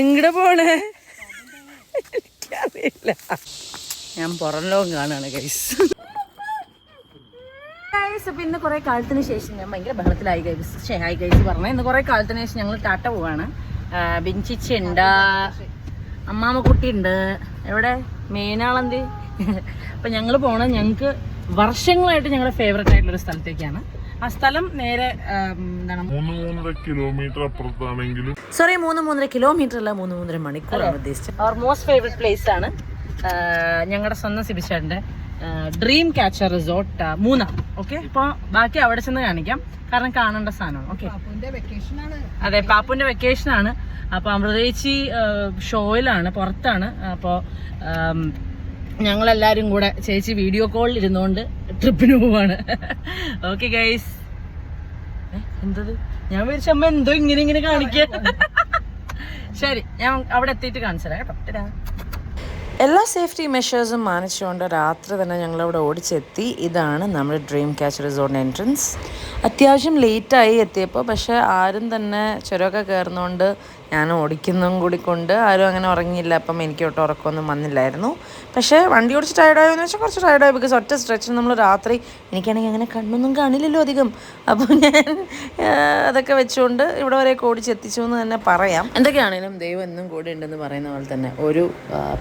എങ്ങടെ പോണേ? എനിക്കറിയില്ല. ഞാൻ പുറം ലോകം കാണാണ് ഗൈസ് അപ്പോൾ ഇന്ന് കുറേ കാലത്തിന് ശേഷം ഞാൻ ഭയങ്കര ബഹളത്തിലായി ഗൈസ് ഹായ് ഗൈസ് പറഞ്ഞു ഇന്ന് കുറെ കാലത്തിന് ശേഷം ഞങ്ങൾ ടാറ്റ പോവാണ്. ബിഞ്ചിച്ചുണ്ട് അമ്മാമ്മക്കുട്ടി ഉണ്ട്. എവിടെ? മേനാളന്തി. അപ്പൊ ഞങ്ങൾ പോണത് ഞങ്ങൾക്ക് വർഷങ്ങളായിട്ട് ഞങ്ങളുടെ ഫേവററ്റ് ആയിട്ടുള്ള ഒരു സ്ഥലത്തേക്കാണ്. ആ സ്ഥലം നേരെ കിലോമീറ്റർ അപ്പുറത്താണെങ്കിലും സോറി മൂന്ന് മൂന്നര കിലോമീറ്റർ അല്ല മൂന്ന് മൂന്നര മണിക്കൂറാണ് ഉദ്ദേശിച്ചത്. അവർ മോസ്റ്റ് ഫേവറേറ്റ് പ്ലേസ് ആണ് ഞങ്ങളുടെ സ്വന്തം സിബിച്ചാറിന്റെ dream catcher resort Munnar. Okay അപ്പോൾ ബാക്കി അവിടെ ചെന്ന് കാണിക്കാം. കാരണം കാണേണ്ട സാധനമാണ്. ഓക്കെ അതെ പാപ്പുവിന്റെ വെക്കേഷൻ ആണ്. അപ്പൊ അമൃതേച്ചി ഷോയിലാണ് പുറത്താണ്. അപ്പോൾ ഞങ്ങളെല്ലാരും കൂടെ ചേച്ചി വീഡിയോ കോളിൽ ഇരുന്നുകൊണ്ട് ട്രിപ്പിന് പോവാണ്. ഓക്കെ ഗൈസ് എന്തത്? ഞാൻ വിചാരിച്ച അമ്മ എന്തോ ഇങ്ങനെ ഇങ്ങനെ കാണിക്ക. ശരി ഞാൻ അവിടെ എത്തിയിട്ട് കാണിച്ചു തരാം കേട്ടോ. എല്ലാ സേഫ്റ്റി മെഷേഴ്സും മാനിച്ചുകൊണ്ട് രാത്രി തന്നെ ഞങ്ങളവിടെ ഓടിച്ചെത്തി. ഇതാണ് നമ്മുടെ ഡ്രീം ക്യാച്ച് റിസോർട്ട് എൻട്രൻസ് അത്യാവശ്യം ലേറ്റായി എത്തിയപ്പോൾ പക്ഷേ ആരും തന്നെ ചുരമൊക്കെ കയറുന്നതുകൊണ്ട് ഞാൻ ഓടിക്കുന്നതും കൂടി കൊണ്ട് ആരും അങ്ങനെ ഉറങ്ങിയില്ല. അപ്പം എനിക്ക് ഒട്ടും ഉറക്കമൊന്നും വന്നില്ലായിരുന്നു. പക്ഷേ വണ്ടി ഓടിച്ച് ടയർഡായോ എന്ന് വെച്ചാൽ കുറച്ച് ടയർഡായി ബിക്കോസ് ഒറ്റ സ്ട്രെച്ച് നമ്മൾ രാത്രി എനിക്കാണെങ്കിൽ അങ്ങനെ കണ്ണൊന്നും കാണില്ലല്ലോ അധികം. അപ്പോൾ ഞാൻ അതൊക്കെ വെച്ചുകൊണ്ട് ഇവിടെ വരെ ഓടിച്ച് എത്തിച്ചു എന്ന് തന്നെ പറയാം. എന്തൊക്കെയാണെങ്കിലും ദൈവം എന്നും കൂടെ ഉണ്ടെന്ന് പറയുന്ന പോലെ തന്നെ ഒരു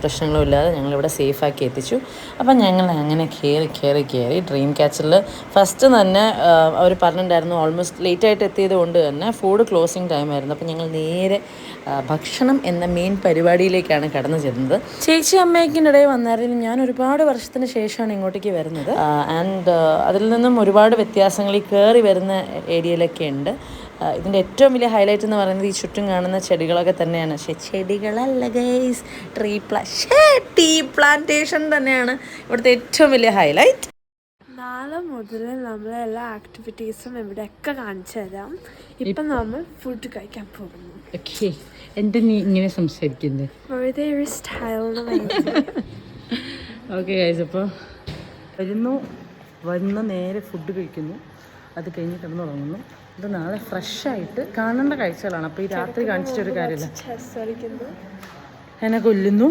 പ്രശ്നങ്ങളും ഇല്ലാതെ ഞങ്ങളിവിടെ സേഫാക്കി എത്തിച്ചു. അപ്പം ഞങ്ങൾ അങ്ങനെ കയറി കയറി കയറി ഡ്രീം ക്യാച്ചറിൽ ഫസ്റ്റ് തന്നെ അവർ പറഞ്ഞിട്ടുണ്ടായിരുന്നു ഓൾമോസ്റ്റ് ലേറ്റ് ആയിട്ട് എത്തിയത് കൊണ്ട് തന്നെ ഫുഡ് ക്ലോസിങ് ടൈം ആയിരുന്നു. അപ്പം ഞങ്ങൾ നേരെ ഭക്ഷണം എന്ന മെയിൻ പരിപാടിയിലേക്കാണ് കടന്നു ചെന്നത് ചേച്ചി അമ്മയ്ക്കിന്റെ ഇടയിൽ വന്നായിരുന്നു. ഞാൻ ഒരുപാട് വർഷത്തിന് ശേഷമാണ് ഇങ്ങോട്ടേക്ക് വരുന്നത്. ആൻഡ് അതിൽ നിന്നും ഒരുപാട് വ്യത്യാസങ്ങൾ ഈ കയറി വരുന്ന ഏരിയയിലൊക്കെ ഉണ്ട്. ഇതിന്റെ ഏറ്റവും വലിയ ഹൈലൈറ്റ് എന്ന് പറയുന്നത് ഈ ചുറ്റും കാണുന്ന ചെടികളൊക്കെ തന്നെയാണ്. പക്ഷേ ചെടികളല്ല ഗൈസ് ട്രീ പ്ലാ ടീ പ്ലാന്റേഷൻ തന്നെയാണ് ഇവിടുത്തെ ഏറ്റവും വലിയ ഹൈലൈറ്റ് നാളെ മുതൽ നമ്മളെ എല്ലാ ആക്ടിവിറ്റീസും ഇവിടെയൊക്കെ കാണിച്ചു തരാം. ഇപ്പം നമ്മൾ ഫുഡ് കഴിക്കാൻ പോകുന്നു. ഓക്കെ എന്റെ നീ ഇങ്ങനെ സംസാരിക്കുന്നത് ഓക്കെ ഗൈസ് അപ്പോൾ വരുന്നു. വന്ന് നേരെ ഫുഡ് കഴിക്കുന്നു. അത് കഴിഞ്ഞ് കിടന്നുറങ്ങുന്നു. ഇത് നാളെ ഫ്രഷായിട്ട് കാണേണ്ട കാഴ്ചകളാണ്. അപ്പോൾ ഈ രാത്രി കാണിച്ചിട്ടൊരു കാര്യമില്ല. എന്നെ കൊല്ലുന്നു.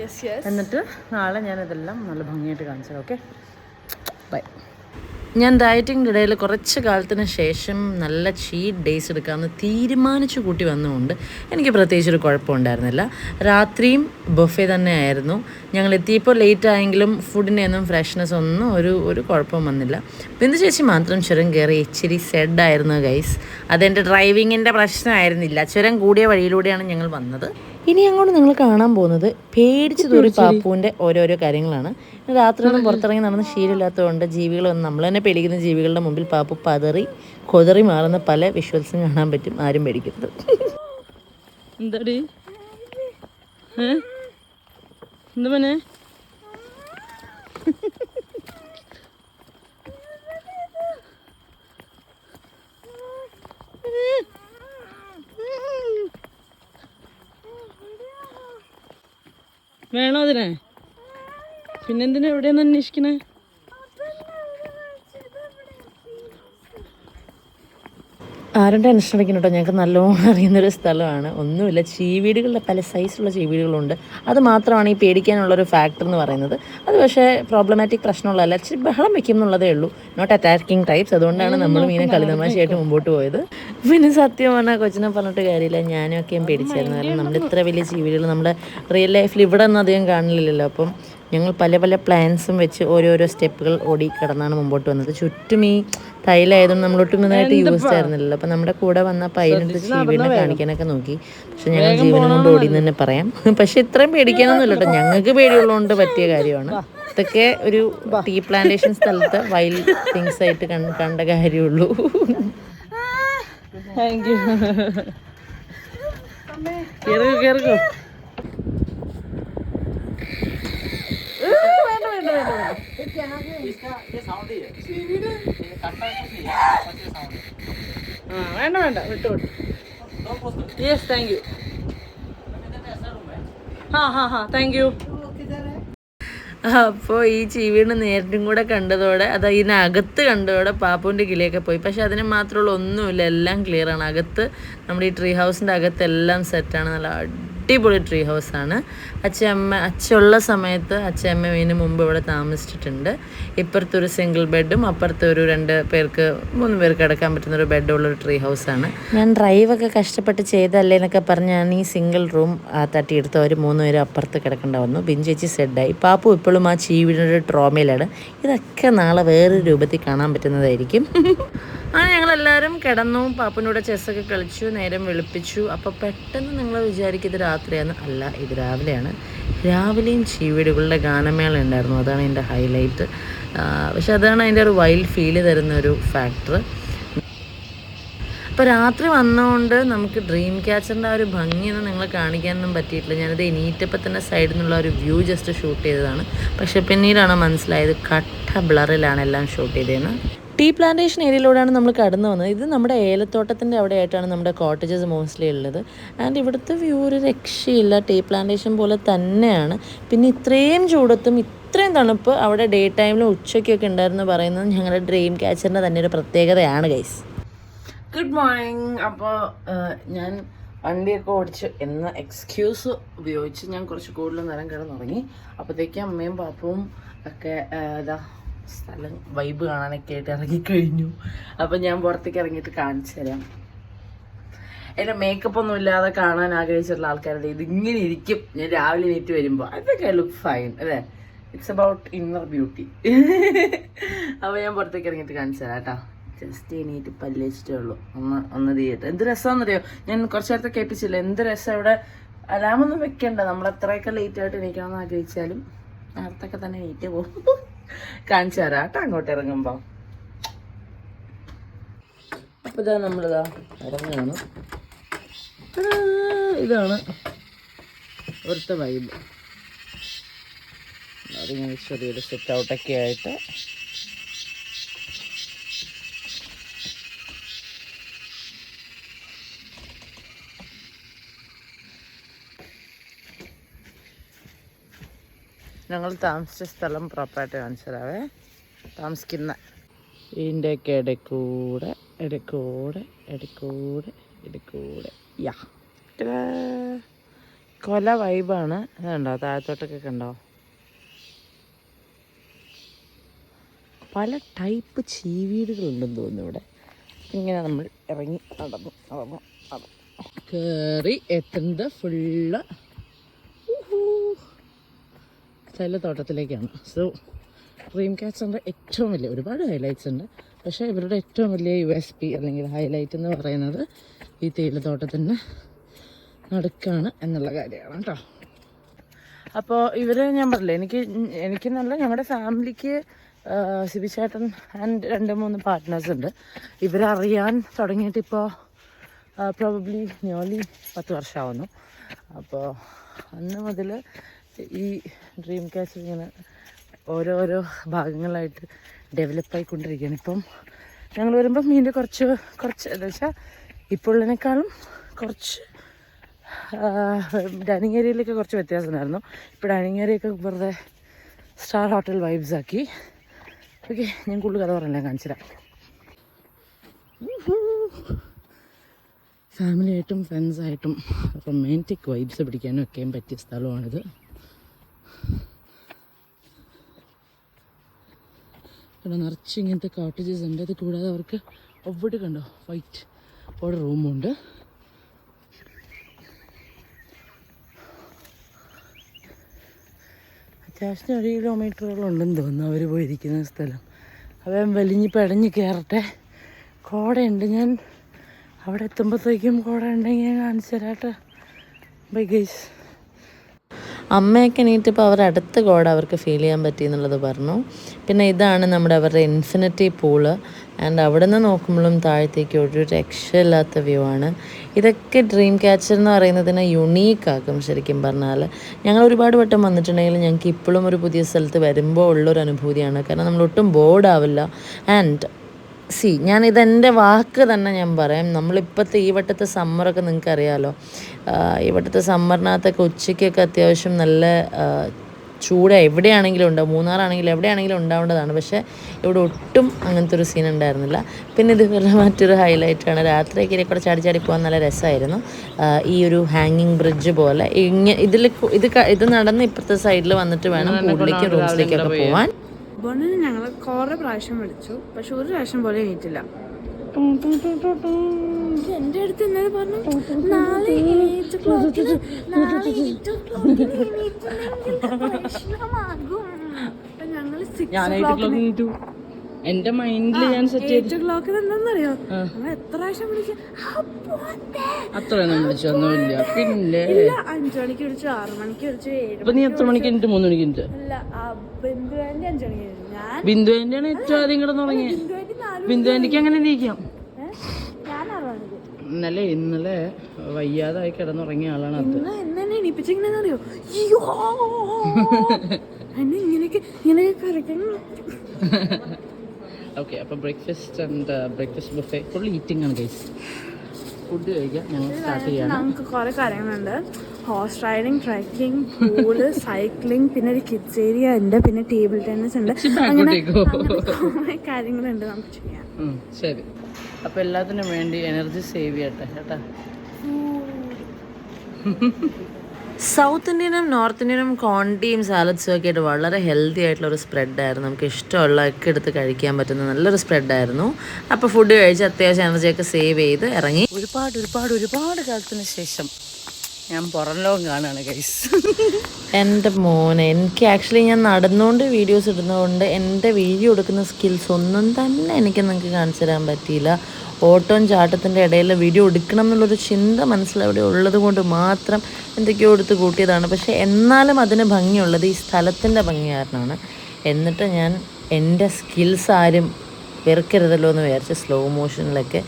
യെസ് യെസ് എന്നിട്ട് നാളെ ഞാനിതെല്ലാം നല്ല ഭംഗിയായിട്ട് കാണിച്ചത് ഓക്കെ ബൈ ഞാൻ ഡയറ്റിങ്ങിന്റെ ഇടയിൽ കുറച്ച് കാലത്തിന് ശേഷം നല്ല ചീറ്റ് ഡേയ്സ് എടുക്കാമെന്ന് തീരുമാനിച്ചു കൂട്ടി വന്നുകൊണ്ട് എനിക്ക് പ്രത്യേകിച്ചൊരു കുഴപ്പമുണ്ടായിരുന്നില്ല. രാത്രിയും ബൊഫേ തന്നെ ആയിരുന്നു ഞങ്ങൾ എത്തിയപ്പോൾ ലേറ്റ് ആയെങ്കിലും ഫുഡിന്റെ ഒന്നും ഫ്രഷ്നെസ് ഒന്നും ഒരു ഒരു കുഴപ്പവും വന്നില്ല. ബിന്ദു ചേച്ചി മാത്രം ചുരം കയറി ഇച്ചിരി സെഡായിരുന്നു ഗൈസ് അതെന്റെ ഡ്രൈവിങ്ങിന്റെ പ്രശ്നമായിരുന്നില്ല. ചുരം കൂടിയ വഴിയിലൂടെയാണ് ഞങ്ങൾ വന്നത്. ഇനി അങ്ങോട്ട് നിങ്ങൾ കാണാൻ പോകുന്നത് പേടിച്ച് തൂറി പാപ്പുവിന്റെ ഓരോരോ കാര്യങ്ങളാണ്. രാത്രി ഒന്നും പുറത്തിറങ്ങി നടന്ന് ശീലമില്ലാത്തതുകൊണ്ട് ജീവികളൊന്നും നമ്മൾ തന്നെ പേടിക്കുന്ന ജീവികളുടെ മുമ്പിൽ പാപ്പു പതറി കൊതറി മാറുന്ന പല വിഷ്വൽസും കാണാൻ പറ്റും ആരും പേടിക്കരുത്. എന്താടി? എന്താ മോനെ? വേണോ അതിനെ? പിന്നെന്തിനാ എവിടെയാന്ന് അന്വേഷിക്കണേ? ആരും ടെൻഷൻ അടിക്കണം കേട്ടോ. ഞങ്ങൾക്ക് നല്ലോണം അറിയുന്നൊരു സ്ഥലമാണ്. ഒന്നുമില്ല. ചീവീടുകളുടെ പല സൈസുള്ള ചീവീടുകളുണ്ട്. അത് മാത്രമാണ് ഈ പേടിക്കാനുള്ളൊരു ഫാക്ടർ എന്ന് പറയുന്നത്. അത് പക്ഷേ പ്രോബ്ലമാറ്റിക് പ്രശ്നമുള്ളതല്ല. ഇച്ചിരി ബഹളം വെക്കും എന്നുള്ളതേ ഉള്ളൂ. നോട്ട് അറ്റാക്കിംഗ് ടൈപ്സ് അതുകൊണ്ടാണ് നമ്മൾ മീനെ കളിതമാശയായിട്ട് മുമ്പോട്ട് പോയത്. പിന്നെ സത്യം പറഞ്ഞാൽ കൊച്ചിനെ പറഞ്ഞിട്ട് കാര്യമില്ല. ഞാനും ഞാനൊക്കെയും പേടിച്ചായിരുന്നു കാരണം നമ്മുടെ ഇത്ര വലിയ ജീവികൾ നമ്മുടെ റിയൽ ലൈഫിൽ ഇവിടെ ഒന്നും അധികം കാണില്ലല്ലോ അപ്പം ഞങ്ങൾ പല പല പ്ലാൻസും വെച്ച് ഓരോരോ സ്റ്റെപ്പുകൾ ഓടി കിടന്നാണ് മുമ്പോട്ട് വന്നത്. ചുറ്റും ഈ തൈലായതുകൊണ്ട് നമ്മളൊട്ടും ഇതായിട്ട് നന്നായിട്ട് യൂസ് ആയിരുന്നില്ലല്ലോ അപ്പം നമ്മുടെ കൂടെ വന്ന അതിനടുത്ത് ജീവിനെ കാണിക്കാനൊക്കെ നോക്കി. പക്ഷെ ഞങ്ങൾ ജീവനം കൊണ്ട് ഓടി എന്ന് തന്നെ പറയാം. പക്ഷെ ഇത്രയും പേടിക്കാനൊന്നുമില്ല കേട്ടോ. ഞങ്ങൾക്ക് പേടിയുള്ളതുകൊണ്ട് പറ്റിയ കാര്യമാണ്. ഇതൊക്കെ ഒരു ടീ പ്ലാന്റേഷൻ സ്ഥലത്ത് വൈൽഡ് തിങ്സ് ആയിട്ട് കണ്ട കണ്ട കാര്യമുള്ളൂ. താങ്ക് യു കേറുക കേറുകോ ആ വേണ്ട വേണ്ട വിട്ടോട്ട് യെസ് താങ്ക് യു ആ ഹാ ഹാ താങ്ക് യു അപ്പോൾ ഈ ചീവീണ് നേരിട്ടും കൂടെ കണ്ടതോടെ അത് ഇതിനകത്ത് കണ്ടതോടെ പാപ്പുവിന്റെ കിളിയൊക്കെ പോയി. പക്ഷേ അതിന് മാത്രമുള്ള ഒന്നുമില്ല എല്ലാം ക്ലിയർ ആണ്. അകത്ത് നമ്മുടെ ഈ ട്രീ ഹൗസിന്റെ അകത്ത് എല്ലാം സെറ്റാണ് നല്ല അടിപൊളി ട്രീ ഹൗസാണ് അച്ഛയമ്മ അച്ഛയുള്ള സമയത്ത് അച്ഛമ്മ ഇതിന് മുമ്പ് ഇവിടെ താമസിച്ചിട്ടുണ്ട്. ഇപ്പുറത്തെ ഒരു സിംഗിൾ ബെഡും അപ്പുറത്തെ ഒരു രണ്ട് പേർക്ക് മൂന്ന് പേർക്ക് കിടക്കാൻ പറ്റുന്ന ഒരു ബെഡുള്ള ഒരു ട്രീ ഹൗസാണ് ഞാൻ ഡ്രൈവൊക്കെ കഷ്ടപ്പെട്ട് ചെയ്തല്ലേ എന്നൊക്കെ പറഞ്ഞ് ഞാൻ ഈ സിംഗിൾ റൂം തട്ടിയെടുത്ത് അവർ മൂന്ന് പേരും അപ്പുറത്ത് കിടക്കേണ്ട വന്നു. ബിഞ്ചേച്ചി സെഡായി പാപ്പു ഇപ്പോഴും ആ ചീവിയുടെ ട്രോമയിലാണ് ഇതൊക്കെ നാളെ വേറൊരു രൂപത്തിൽ കാണാൻ പറ്റുന്നതായിരിക്കും. അങ്ങനെ ഞങ്ങളെല്ലാവരും കിടന്നു. പാപ്പനൂടെ ചെസ്സൊക്കെ കളിച്ചു നേരം വെളുപ്പിച്ചു. അപ്പോൾ പെട്ടെന്ന് നിങ്ങൾ വിചാരിക്കും ഇത് രാത്രിയാണ് അല്ല ഇത് രാവിലെയാണ്. രാവിലെയും ചീവീടുകളുടെ ഗാനമേള ഉണ്ടായിരുന്നു. അതാണ് എന്റെ ഹൈലൈറ്റ് പക്ഷെ അതാണ് അതിന്റെ ഒരു വൈൽഡ് ഫീൽ തരുന്ന ഒരു ഫാക്ടർ അപ്പോൾ രാത്രി വന്നതുകൊണ്ട് നമുക്ക് ഡ്രീം ക്യാച്ചറിന്റെ ആ ഒരു ഭംഗിയൊന്നും നിങ്ങളെ കാണിക്കാനൊന്നും പറ്റിയിട്ടില്ല. ഞാനത് എണീറ്റപ്പോൾ തന്നെ സൈഡിൽ നിന്നുള്ള ഒരു വ്യൂ ജസ്റ്റ് ഷൂട്ട് ചെയ്തതാണ്. പക്ഷെ പിന്നീടാണ് മനസ്സിലായത് കട്ട ബ്ലറിലാണ് എല്ലാം ഷൂട്ട് ചെയ്തതെന്ന് ടീ പ്ലാന്റേഷൻ ഏരിയയിലൂടെയാണ് നമ്മൾ കടന്നു വന്നത്. ഇത് നമ്മുടെ ഏലത്തോട്ടത്തിന്റെ അവിടെ ആയിട്ടാണ് നമ്മുടെ കോട്ടേജസ് മോസ്റ്റ്ലി ഉള്ളത്. ആൻഡ് ഇവിടുത്തെ വ്യൂ ഒരു രക്ഷയില്ല. ടീ പ്ലാന്റേഷൻ പോലെ തന്നെയാണ്. പിന്നെ ഇത്രയും ചൂടത്തും ഇത്രയും തണുപ്പ് അവിടെ ഡേ ടൈമിലും ഉച്ചയ്ക്കൊക്കെ ഉണ്ടായിരുന്നു പറയുന്നത് ഞങ്ങളുടെ ഡ്രീം ക്യാച്ചറിന്റെ തന്നെ ഒരു പ്രത്യേകതയാണ് ഗൈസ് ഗുഡ് മോർണിംഗ് അപ്പോൾ ഞാൻ വണ്ടിയൊക്കെ ഓടിച്ച് എന്ന എക്സ്ക്യൂസ് ഉപയോഗിച്ച് ഞാൻ കുറച്ച് കൂടുതൽ നേരം കിടന്നുറങ്ങി. അപ്പോഴത്തേക്കും അമ്മയും പാപ്പവും ഒക്കെ ഇതാ സ്ഥലം വൈബ് കാണാനൊക്കെ ആയിട്ട് ഇറങ്ങിക്കഴിഞ്ഞു അപ്പം ഞാൻ പുറത്തേക്ക് ഇറങ്ങിയിട്ട് കാണിച്ചു തരാം. എന്റെ മേക്കപ്പ് ഒന്നും ഇല്ലാതെ കാണാൻ ആഗ്രഹിച്ചിട്ടുള്ള ആൾക്കാരുടെ ഇത് ഇങ്ങനെ ഇരിക്കും. ഞാൻ രാവിലെ നീറ്റ് വരുമ്പോൾ അതൊക്കെ ലുക്ക് ഫൈൻ അല്ലേ? ഇറ്റ്സ് അബൌട്ട് ഇന്നർ ബ്യൂട്ടി അപ്പോൾ ഞാൻ പുറത്തേക്ക് ഇറങ്ങിയിട്ട് കാണിച്ചു തരാം കേട്ടോ. ജസ്റ്റ് എണീറ്റ് പല്ലിച്ചിട്ടേ ഉള്ളൂ. ഒന്ന് ഒന്ന് തീയട്ടെ എന്ത് രസമാണെന്നറിയോ? ഞാൻ കുറച്ച് നേരത്തെ കേൾപ്പിച്ചില്ല എന്ത് രസം ഇവിടെ? അലാമൊന്നും വെക്കണ്ട. നമ്മൾ എത്രയൊക്കെ ലേറ്റ് ആയിട്ട് എണീക്കണമെന്ന് ആഗ്രഹിച്ചാലും നേരത്തൊക്കെ തന്നെ എണീറ്റ് പോകും. കാണിച്ചു തരാം കേട്ടോ അങ്ങോട്ട് ഇറങ്ങുമ്പോൾ അപ്പോൾ ഇതാ നമ്മളിതാ ഇറങ്ങുകയാണ്. ഇതാണ് ഇവിടുത്തെ വൈബ് അതിങ്ങനെ ചെറിയൊരു സെറ്റ് ഔട്ടൊക്കെ ആയിട്ട് ഞങ്ങൾ താമസിച്ച സ്ഥലം പ്രോപ്പറായിട്ട് കാണിച്ചു തരാവേ താമസിക്കുന്ന ഇതിന്റെയൊക്കെ ഇടയ്ക്കൂടെ ഇടയ്ക്കൂടെ ഇടയ്ക്കൂടെ ഇടയ്ക്കൂടെ. യാ. കൊല വൈബാണ്. അതുണ്ടോ താഴത്തോട്ടൊക്കെ കണ്ടോ? പല ടൈപ്പ് ചീവീടുകളുണ്ടെന്ന് തോന്നുന്നു ഇവിടെ. ഇങ്ങനെ നമ്മൾ ഇറങ്ങി നടന്നു നടന്നു കയറി എത്തുന്നത് ഫുള്ള് തേയിലത്തോട്ടത്തിലേക്കാണ് സോ ഡ്രീം ക്യാച്ചറിന്റെ ഏറ്റവും വലിയ ഒരുപാട് ഹൈലൈറ്റ്സ് ഉണ്ട്. പക്ഷേ ഇവരുടെ ഏറ്റവും വലിയ യു എസ് പി അല്ലെങ്കിൽ ഹൈലൈറ്റ് എന്ന് പറയുന്നത് ഈ തേയിലത്തോട്ടത്തിന്റെ നടുക്കാണ് എന്നുള്ള കാര്യമാണ് കേട്ടോ അപ്പോൾ ഇവർ ഞാൻ പറഞ്ഞില്ലേ എനിക്ക് എനിക്ക് നല്ല ഞങ്ങളുടെ ഫാമിലിക്ക് സിബി ചേട്ടൻ ആൻഡ് രണ്ട് മൂന്ന് പാർട്ട്നേഴ്സ് ഉണ്ട്. ഇവരറിയാൻ തുടങ്ങിയിട്ട് ഇപ്പോൾ പ്രോബബ്ലി നിയോർലി പത്ത് വർഷമാവുന്നു. അപ്പോൾ അന്ന് മുതൽ ഈ ഡ്രീം ക്യാച്ചർ ഇങ്ങനെ ഓരോരോ ഭാഗങ്ങളായിട്ട് ഡെവലപ്പ് ആയിക്കൊണ്ടിരിക്കുകയാണ്. ഇപ്പം ഞങ്ങൾ വരുമ്പം മീനിന്റെ കുറച്ച് കുറച്ച് എന്താ വെച്ചാൽ ഇപ്പോൾ ഉള്ളതിനേക്കാളും കുറച്ച് ഡൈനിങ് ഏരിയയിലൊക്കെ കുറച്ച് വ്യത്യാസം ഉണ്ടായിരുന്നു ഇപ്പോൾ ഡൈനിങ് ഏരിയയൊക്കെ വെറുതെ സ്റ്റാർ ഹോട്ടൽ വൈബ്സ് ആക്കി. ഓക്കെ ഞാൻ കൂടുതൽ കഥ പറഞ്ഞില്ല കാണിച്ചുതരാം. ഫാമിലിയായിട്ടും ഫ്രണ്ട്സായിട്ടും റൊമാന്റിക് വൈബ്സ് പിടിക്കാനും ഒക്കെയും പറ്റിയ സ്ഥലമാണിത്. ഇവിടെ നിറച്ച് ഇങ്ങനത്തെ കോട്ടേജസ് ഉണ്ട്. അത് കൂടാതെ അവർക്ക് അവിടെ കണ്ടോ? വൈറ്റ് അവിടെ റൂമുണ്ട് അത്യാവശ്യം ഒരു കിലോമീറ്ററുകളുണ്ടെന്ന് തോന്നുന്നു അവർ പോയിരിക്കുന്ന സ്ഥലം. അവൻ വലിഞ്ഞ് പടഞ്ഞ് കയറട്ടെ കോടയുണ്ട് ഞാൻ അവിടെ എത്തുമ്പോഴത്തേക്കും കോട ഉണ്ടെങ്കിൽ ഞാൻ കാണിച്ചു തരാട്ടെ ബൈ ഗൈസ് അമ്മയൊക്കെ എണീറ്റപ്പോൾ അവരുടെ അടുത്ത കോട അവർക്ക് ഫീൽ ചെയ്യാൻ പറ്റി എന്നുള്ളത് പറഞ്ഞു. പിന്നെ ഇതാണ് നമ്മുടെ അവരുടെ ഇൻഫിനിറ്റി പൂൾ ആൻഡ് അവിടെ നിന്ന് നോക്കുമ്പോഴും താഴത്തേക്ക് ഒരു രക്ഷയില്ലാത്ത വ്യൂ ആണ്. ഇതൊക്കെ ഡ്രീം ക്യാച്ചർ എന്ന് പറയുന്നതിനെ യുണീക്ക് ആക്കും ശരിക്കും പറഞ്ഞാൽ. ഞങ്ങൾ ഒരുപാട് വട്ടം വന്നിട്ടുണ്ടെങ്കിൽ ഞങ്ങൾക്ക് ഇപ്പോഴും ഒരു പുതിയ സ്ഥലത്ത് വരുമ്പോൾ ഉള്ളൊരു അനുഭൂതിയാണ്. കാരണം നമ്മൾ ഒട്ടും ബോർഡാവില്ല ആൻഡ് സി ഞാൻ ഇതെന്റെ വാക്ക് തന്നെ ഞാൻ പറയാം. നമ്മളിപ്പോഴത്തെ ഈ വട്ടത്തെ സമ്മറൊക്കെ നിങ്ങൾക്ക് അറിയാമല്ലോ ഈ വട്ടത്തെ സമ്മറിനകത്തൊക്കെ ഉച്ചയ്ക്കൊക്കെ അത്യാവശ്യം നല്ല ചൂട് എവിടെയാണെങ്കിലും ഉണ്ടാവും. മൂന്നാറാണെങ്കിലും എവിടെയാണെങ്കിലും ഉണ്ടാവേണ്ടതാണ്. പക്ഷേ ഇവിടെ ഒട്ടും അങ്ങനത്തെ ഒരു സീൻ ഉണ്ടായിരുന്നില്ല. പിന്നെ ഇതുപോലെ മറ്റൊരു ഹൈലൈറ്റാണ് രാത്രിയൊക്കെ കൂടെ ചാടി ചാടി പോകാൻ നല്ല രസമായിരുന്നു. ഈ ഒരു ഹാങ്ങിങ് ബ്രിഡ്ജ് പോലെ. ഇങ്ങനെ ഇതിൽ ഇത് ഇത് നടന്ന് ഇപ്പുറത്തെ സൈഡിൽ വന്നിട്ട് വേണം കൂടുതലേക്കും റൂംസിലേക്കൊക്കെ പോവാൻ. ബോണിന് ഞങ്ങൾ കുറെ പ്രാവശ്യം വിളിച്ചു. പക്ഷെ ഒരു പ്രാവശ്യം പോലെ എണീറ്റില്ല. എന്റെ അടുത്ത് ഇന്നലെ പറഞ്ഞു നാളെ എയ്റ്റ് ക്ലോക്കിന് നാളെ എണീറ്റില്ലെങ്കിൽ പ്രശ്നമാകും. എന്റെ മൈൻഡിൽ ഞാൻ സെറ്റ് ചെയ്തു ക്ലോക്ക് എന്താണെന്നറിയോ? ഞങ്ങൾ എത്ര പ്രാവശ്യം വിളിച്ചു അത്രയൊന്നും വിളിച്ചൊന്നുമില്ല. പിന്നെ ഇല്ല അഞ്ചു മണിക്ക് വിളിച്ചു ആറു മണിക്ക് വിളിച്ചു ഏഴ് ഇപ്പൊ നീ എത്ര മണിക്ക് എനിക്ക് മൂന്ന് മണിക്ക് ഇല്ല ബന്ധുവാന്റെ അഞ്ചു മണിക്ക് ഞാൻ ബിന്ദുവിന്റെ ആണ് ഏറ്റവും ആദ്യം കിടന്നു തുടങ്ങിയത് ബിന്ദുവാന്റിക്ക് അങ്ങനെ ഇരിക്കാം ഇന്നലെ ഇന്നലെ വയ്യാതായി കിടന്നുറങ്ങിയ ആളാണ് അത്. എന്നെ എണീപ്പിച്ചെങ്ങനെയാണെന്ന് അറിയോ ഇങ്ങനെയൊക്കെ ഇങ്ങനെ കരക്കാൻ ഓക്കെ അപ്പൊ breakfast and breakfast buffet full eating ആണ് ഗൈസ് ഫുഡ് കഴിക്കാം. ഞങ്ങൾ സ്റ്റാർട്ട് ചെയ്യാം നമുക്ക് കുറേ കാര്യങ്ങളുണ്ട്. Horse riding trekking pool cycling പിന്നെ ഒരു കിഡ്സ് ഏരിയ ഉണ്ട് പിന്നെ ടേബിൾ ടെന്നീസ് ഉണ്ട്. അങ്ങനെ കാര്യങ്ങളുണ്ട് നമുക്ക് ചെയ്യാം. ശരി. അപ്പൊ എല്ലാത്തിനും വേണ്ടി എനർജി സേവ് ചെയ്യട്ടെ കേട്ടാ? സൗത്ത് ഇന്ത്യനും നോർത്ത് ഇന്ത്യനും കോണ്ടിയും സാലഡ്സും ഒക്കെ ആയിട്ട് വളരെ ഹെൽത്തി ആയിട്ടുള്ള ഒരു സ്പ്രെഡായിരുന്നു നമുക്ക് ഇഷ്ടമുള്ള ഒക്കെ എടുത്ത് കഴിക്കാൻ പറ്റുന്ന നല്ലൊരു സ്പ്രെഡായിരുന്നു അപ്പോൾ ഫുഡ് കഴിച്ച് അത്യാവശ്യം എനർജിയൊക്കെ സേവ് ചെയ്ത് ഇറങ്ങി. ഒരുപാട് ഒരുപാട് ഒരുപാട് കാലത്തിന് ശേഷം ഞാൻ പുറം ലോകം കാണുകയാണ് ഗൈസ് എന്റെ മോനെ എനിക്ക് ആക്ച്വലി ഞാൻ നടന്നുകൊണ്ട് വീഡിയോസ് ഇടുന്നതുകൊണ്ട് എന്റെ വീഡിയോ എടുക്കുന്ന സ്കിൽസ് ഒന്നും തന്നെ എനിക്ക് നിങ്ങൾക്ക് കാണിച്ചു തരാൻ പറ്റിയില്ല. ഓട്ടവും ചാട്ടത്തിന്റെ ഇടയിൽ വീഡിയോ എടുക്കണം എന്നുള്ളൊരു ചിന്ത മനസ്സിലവിടെ ഉള്ളത് കൊണ്ട് മാത്രം എന്തൊക്കെയോ എടുത്ത് കൂട്ടിയതാണ്. പക്ഷേ എന്നാലും അതിന് ഭംഗിയുള്ളത് ഈ സ്ഥലത്തിന്റെ ഭംഗി കാരണമാണ് എന്നിട്ട് ഞാൻ എന്റെ സ്കിൽസ് ആരും വെറുക്കരുതല്ലോ എന്ന് വിചാരിച്ച് സ്ലോ മോഷനിലൊക്കെ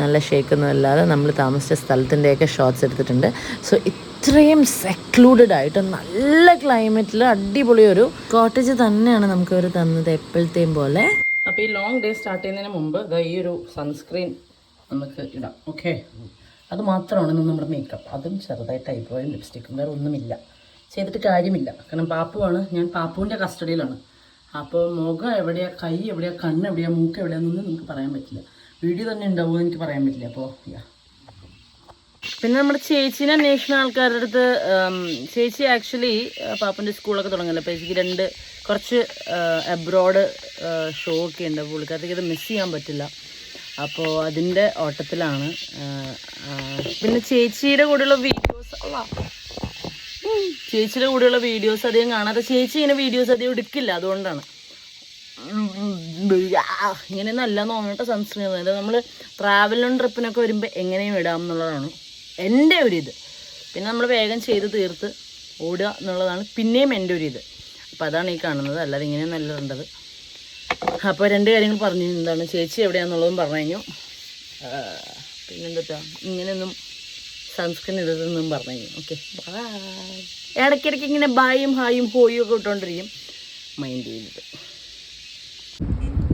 നല്ല ഷേക്കൊന്നും അല്ലാതെ നമ്മൾ താമസിച്ച സ്ഥലത്തിന്റെയൊക്കെ ഷോട്ട്സ് എടുത്തിട്ടുണ്ട്. സോ ഇത്രയും സെക്ലൂഡഡ് ആയിട്ട് നല്ല ക്ലൈമറ്റിൽ അടിപൊളിയൊരു കോട്ടേജ് തന്നെയാണ് നമുക്ക് തന്നത് എപ്പോഴത്തെയും പോലെ. അപ്പോൾ ഈ ലോങ് ഡേ സ്റ്റാർട്ട് ചെയ്യുന്നതിന് മുമ്പ് ഈ ഒരു സൺസ്ക്രീൻ നമുക്ക് ഇടാം. ഓക്കെ അത് മാത്രമാണ് നമ്മുടെ മേക്കപ്പ് അതും ചെറുതായിട്ട് ഐബ്രോയും ലിപ്സ്റ്റിക്കും വേറെ ഒന്നുമില്ല. ചെയ്തിട്ട് കാര്യമില്ല. കാരണം പാപ്പുവാണ്. ഞാൻ പാപ്പുവിന്റെ കസ്റ്റഡിയിലാണ് അപ്പോൾ മുഖം എവിടെയാ കൈ എവിടെയാ കണ്ണ് എവിടെയാ മൂക്ക് എവിടെയാന്നൊന്നും നമുക്ക് പറയാൻ പറ്റില്ല. വീഡിയോ തന്നെ ഉണ്ടാവുമോ എനിക്ക് പറയാൻ പറ്റില്ല. അപ്പോൾ പിന്നെ നമ്മുടെ ചേച്ചീനെ അന്വേഷിക്കുന്ന ആൾക്കാരുടെ അടുത്ത് ചേച്ചി ആക്ച്വലി പാപ്പന്റെ സ്കൂളൊക്കെ തുടങ്ങിയല്ലോ അപ്പോൾ ചേച്ചിക്ക് രണ്ട് കുറച്ച് അബ്രോഡ് ഷോ ഒക്കെ ഉണ്ട്. പുള്ളിക്കാരത്തേക്ക് ഇത് മിസ് ചെയ്യാൻ പറ്റില്ല. അപ്പോൾ അതിന്റെ ഓട്ടത്തിലാണ് പിന്നെ ചേച്ചിയുടെ കൂടെയുള്ള വീഡിയോസ് ചേച്ചിയുടെ കൂടെയുള്ള വീഡിയോസ് അധികം കാണാതെ ചേച്ചി ഇങ്ങനെ വീഡിയോസ് അധികം എടുക്കില്ല അതുകൊണ്ടാണ്. ഇങ്ങനെയൊന്നും അല്ല നോങ്ങിട്ട് സൺസ്ക്രീൻ അതായത് നമ്മൾ ട്രാവലിനും ട്രിപ്പിനൊക്കെ വരുമ്പോൾ എങ്ങനെയും ഇടാം എന്നുള്ളതാണ്. എന്റെ ഒരു ഇത് പിന്നെ നമ്മൾ വേഗം ചെയ്ത് തീർത്ത് ഓടുക എന്നുള്ളതാണ് പിന്നെയും എന്റെ ഒരു ഇത് അപ്പോൾ അതാണ് ഈ കാണുന്നത്. അല്ലാതെ ഇങ്ങനെയൊന്നും അല്ല ഇടേണ്ടത് അപ്പോൾ രണ്ട് കാര്യങ്ങൾ പറഞ്ഞു. എന്താണ്? ചേച്ചി എവിടെയാണെന്നുള്ളതും പറഞ്ഞു കഴിഞ്ഞു. പിന്നെന്താ? ഇങ്ങനെയൊന്നും സൺസ്ക്രീൻ ഇടരുതെന്നും പറഞ്ഞു കഴിഞ്ഞു. ഓക്കെ ഇടയ്ക്കിടയ്ക്ക് ഇങ്ങനെ ബായും ഹായും ഹോയും ഒക്കെ ഇട്ടുകൊണ്ടിരിക്കും മൈൻഡ് ചെയ്തിട്ട്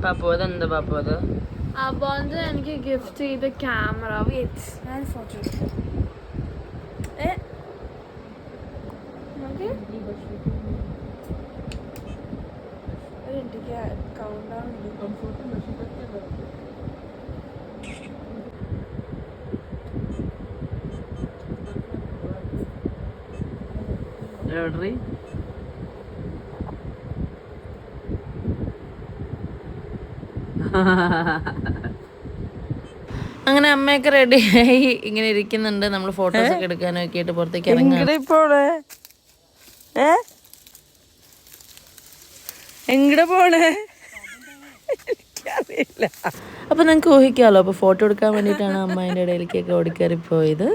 പാപ്പു അതെന്താ പാപ്പു അത്? എനിക്ക് ഗിഫ്റ്റ് ചെയ്ത ക്യാമറ ഞാൻ ഫോട്ടോ ഏ? നോക്ക്. ഒരു മിനിറ്റ് കൗണ്ട് ഡൗൺ എവിടെറി അങ്ങനെ അമ്മയൊക്കെ റെഡി ആയി ഇങ്ങനെ ഇരിക്കുന്നുണ്ട്. നമ്മൾ ഫോട്ടോസ് ഒക്കെ എടുക്കാനൊക്കെ ആയിട്ട് പുറത്തേക്ക് ഇറങ്ങാൻ ഏ? എങ്ങടെ പോണേ? എനിക്കറിയില്ല. അപ്പൊ നിങ്ങൾക്ക് ഊഹിക്കാമല്ലോ അപ്പൊ ഫോട്ടോ എടുക്കാൻ വേണ്ടിട്ടാണ് അമ്മ അതിന്റെ ഇടയിലേക്കൊക്കെ ഓടിക്കയറി പോയത്.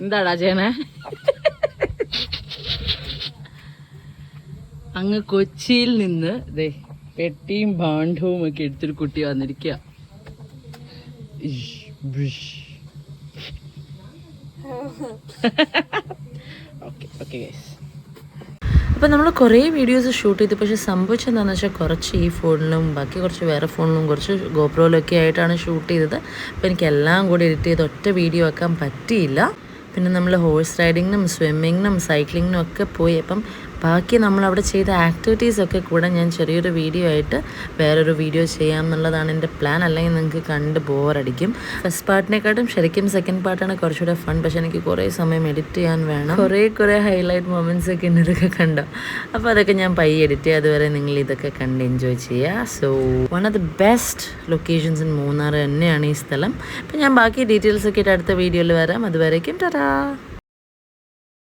എന്താടാ ചെയ്യണേ? അങ്ങ് കൊച്ചിയിൽ നിന്ന് ദേ പെട്ടിയും ഭാണ്ഡവും ഒക്കെ എടുത്തൊരു കുട്ടി വന്നിരിക്കുക ഓക്കെ ഓക്കെ ഗൈസ് അപ്പോൾ നമ്മൾ കുറേ വീഡിയോസ് ഷൂട്ട് ചെയ്തു. പക്ഷേ സംഭവിച്ചെന്താണെന്ന് വെച്ചാൽ കുറച്ച് ഈ ഫോണിലും ബാക്കി കുറച്ച് വേറെ ഫോണിലും കുറച്ച് ഗോപ്രോയിലൊക്കെ ആയിട്ടാണ് ഷൂട്ട് ചെയ്തത്. അപ്പോൾ എനിക്ക് എല്ലാം കൂടി എഡിറ്റ് ചെയ്ത് ഒറ്റ വീഡിയോ ആക്കാൻ പറ്റിയില്ല. പിന്നെ നമ്മൾ ഹോഴ്സ് റൈഡിങ്ങിനും സ്വിമ്മിങ്ങിനും സൈക്ലിങ്ങിനും ഒക്കെ പോയി. അപ്പം ബാക്കി നമ്മൾ അവിടെ ചെയ്ത ആക്ടിവിറ്റീസ് ഒക്കെ കൂടെ ഞാൻ ചെറിയൊരു വീഡിയോ ആയിട്ട് വേറൊരു വീഡിയോ ചെയ്യാം എന്നുള്ളതാണ് എന്റെ പ്ലാൻ അല്ലെങ്കിൽ നിങ്ങൾക്ക് കണ്ട് ബോറടിക്കും ഫസ്റ്റ് പാർട്ടിനെക്കാട്ടും ശരിക്കും സെക്കൻഡ് പാർട്ടാണ് കുറച്ചുകൂടെ ഫൺ പക്ഷേ എനിക്ക് കുറേ സമയം എഡിറ്റ് ചെയ്യാൻ വേണം. കുറേ കുറേ ഹൈലൈറ്റ് മൊമെന്റ്സ് ഒക്കെ ഇന്നതൊക്കെ കണ്ടോ? അപ്പോൾ അതൊക്കെ ഞാൻ പൈ എഡിറ്റ് ചെയ്യുക അതുവരെ നിങ്ങൾ ഇതൊക്കെ കണ്ട് എൻജോയ് ചെയ്യുക. So one of the best locations in Munnar തന്നെയാണ് ഈ സ്ഥലം. അപ്പം ഞാൻ ബാക്കി ഡീറ്റെയിൽസ് ഒക്കെ ആയിട്ട് അടുത്ത വീഡിയോയിൽ വരാം. അതുവരേക്കും ടാ